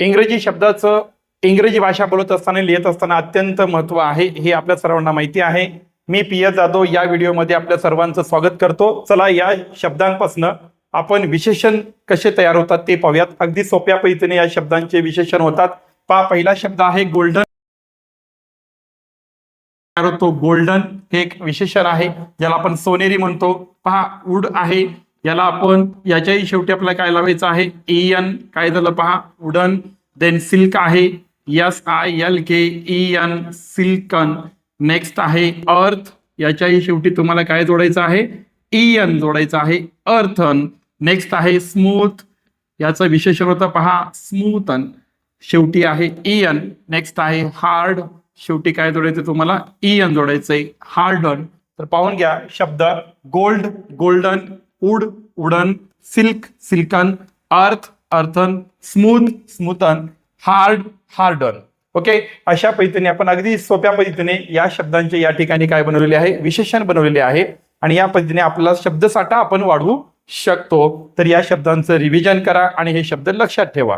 इंग्रजी शब्दाचं इंग्रजी भाषा बोलत असताना लिहित असताना अत्यंत महत्त्व आहे. हे आपल्या सर्वांना माहिती आहे. मी पी एस जाधव या व्हिडिओमध्ये आपल्या सर्वांचं स्वागत करतो. चला या शब्दांपासून आपण विशेषण कसे तयार होतात ते पाहूयात. अगदी सोप्या पद्धतीने या शब्दांचे विशेषण होतात. पहा पहिला शब्द आहे गोल्डन तयार होतो गोल्डन हे एक विशेषण आहे ज्याला आपण सोनेरी म्हणतो. पहा वूड आहे. याला आपण याच्याही शेवटी आपल्याला काय लावायचं आहे? ए एन काय झालं पहा? वुडन देन सिल्क आहे. S I L K E N silken next आहे अर्थ याच्याही शेवटी तुम्हाला काय जोडायचं आहे? ई एन जोडायचं आहे. अर्थन नेक्स्ट आहे स्मूथ याचं विशेषण होतं पहा स्मूथन शेवटी आहे इयन नेक्स्ट आहे हार्ड शेवटी काय जोडायचं तुम्हाला? इयन जोडायचंय. हार्डन तर पाहून घ्या शब्द gold golden wood wooden silk silken earth earthen smooth smoothen hard harden. Okay अशा पद्धतीने आपण अगदी सोप्या पद्धतीने या शब्दांचे या ठिकाणी काय बनवलेले आहे? विशेषण बनवलेले आहे. आणि या पद्धतीने आपला शब्दसाठा आपण वाढवू शकतो. तर या शब्दांचं रिव्हिजन करा आणि हे शब्द लक्षात ठेवा.